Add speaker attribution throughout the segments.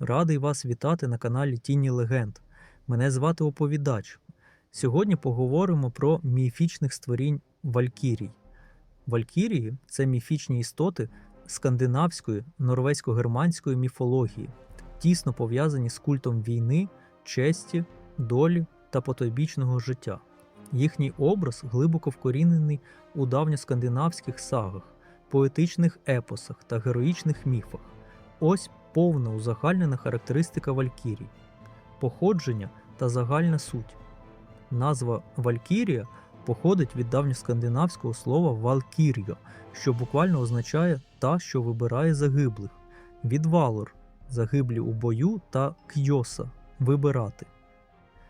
Speaker 1: Радий вас вітати на каналі Тіні Легенд. Мене звати Оповідач. Сьогодні поговоримо про міфічних створінь Валькірій. Валькірії це міфічні істоти скандинавської, норвезько-германської міфології, тісно пов'язані з культом війни, честі, долі та потойбічного життя. Їхній образ глибоко вкорінений у давньоскандинавських сагах, поетичних епосах та героїчних міфах. Ось повна узагальнена характеристика Валькірій, походження та загальна суть. Назва Валькірія походить від давньоскандинавського слова Валкір'я, що буквально означає та, що вибирає загиблих, від Валор загиблі у бою та Кйоса вибирати.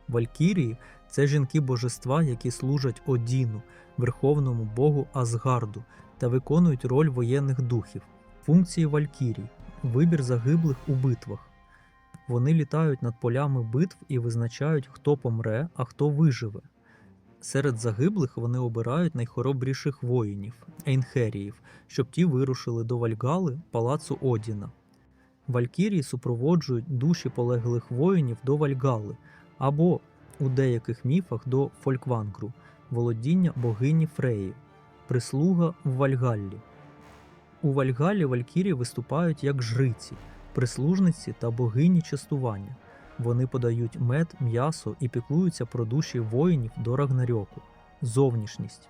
Speaker 1: Валькірії це жінки божества, які служать Одіну, верховному богу Асгарду, та виконують роль воєнних духів. Функції Валькірій вибір загиблих у битвах. Вони літають над полями битв і визначають, хто помре, а хто виживе. Серед загиблих вони обирають найхоробріших воїнів ейнхеріїв, щоб ті вирушили до Вальгали, палацу Одіна. Валькірії супроводжують душі полеглих воїнів до Вальгали або у деяких міфах до Фольквангру, володіння богині Фреї, прислуга в Вальгаллі. У Вальгалі Валькірії виступають як жриці, прислужниці та богині частування. Вони подають мед, м'ясо і піклуються про душі воїнів до Рагнарьоку. Зовнішність.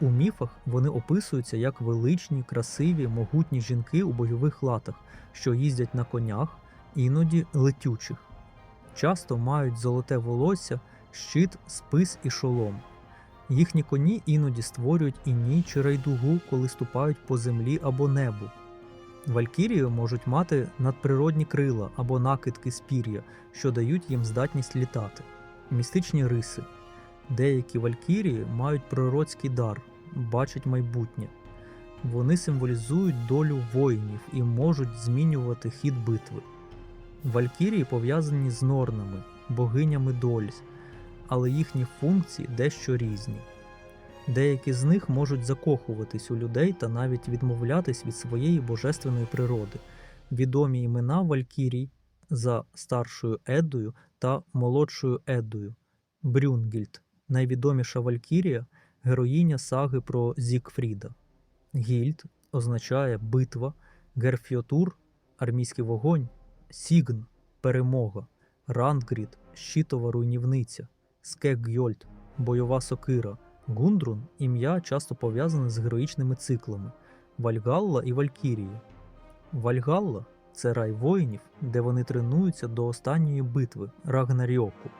Speaker 1: У міфах вони описуються як величні, красиві, могутні жінки у бойових латах, що їздять на конях, іноді летючих. Часто мають золоте волосся, щит, спис і шолом. Їхні коні іноді створюють іній чи райдугу, коли ступають по землі або небу. Валькірії можуть мати надприродні крила або накидки з пір'я, що дають їм здатність літати. Містичні риси. Деякі валькірії мають пророцький дар, бачать майбутнє. Вони символізують долю воїнів і можуть змінювати хід битви. Валькірії пов'язані з норнами, богинями доль, але їхні функції дещо різні. Деякі з них можуть закохуватись у людей та навіть відмовлятись від своєї божественної природи. Відомі імена Валькірій за старшою Еддою та молодшою Еддою. Брюнгільд найвідоміша Валькірія, героїня саги про Зікфріда. Гільд означає битва, Герфьотур армійський вогонь, Сігн перемога, Рангрід щитова руйнівниця, Скегйольд бойова сокира. Гундрун ім'я часто пов'язане з героїчними циклами Вальгалла і Валькірії. Вальгалла це рай воїнів, де вони тренуються до останньої битви Рагнарьоку.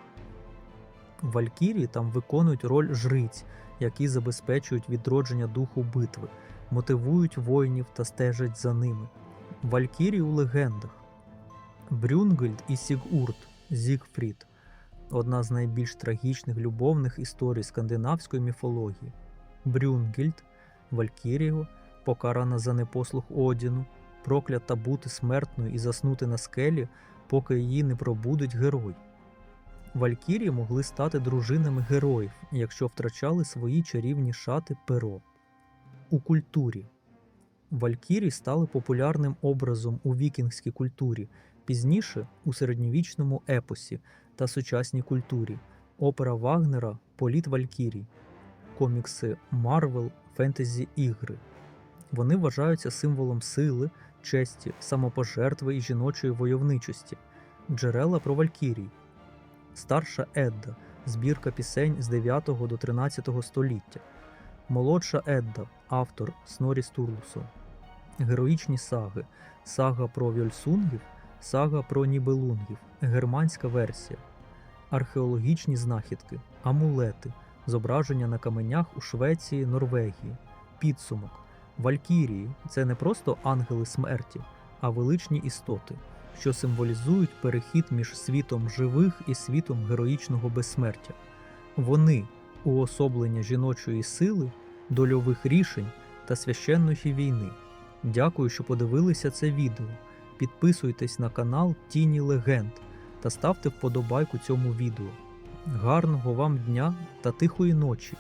Speaker 1: Валькірії там виконують роль жриць, які забезпечують відродження духу битви, мотивують воїнів та стежать за ними. Валькірії у легендах Брюнгельд і Сігурд Зігфрід одна з найбільш трагічних любовних історій скандинавської міфології. Брюнгільд, Валькіріго, покарана за непослух Одіну, проклята бути смертною і заснути на скелі, поки її не пробудить герой. Валькірії могли стати дружинами героїв, якщо втрачали свої чарівні шати перо. У культурі Валькірії стали популярним образом у вікінгській культурі, пізніше у середньовічному епосі та сучасній культурі, опера Вагнера Політ Валькірій, комікси Марвел, фентезі ігри. Вони вважаються символом сили, честі, самопожертви і жіночої войовничості, джерела про Валькірій, старша Едда, збірка пісень з 9 до 13 століття, молодша Едда, автор Снорі Стурлусон, героїчні саги, сага про Вьольсунгів, сага про Нібелунгів, германська версія, археологічні знахідки, амулети, зображення на каменях у Швеції, Норвегії, підсумок. Валькірії це не просто ангели смерті, а величні істоти, що символізують перехід між світом живих і світом героїчного безсмертя. Вони уособлення жіночої сили, дольових рішень та священної війни. Дякую, що подивилися це відео. Підписуйтесь на канал Тіні Легенд та ставте вподобайку цьому відео. Гарного вам дня та тихої ночі!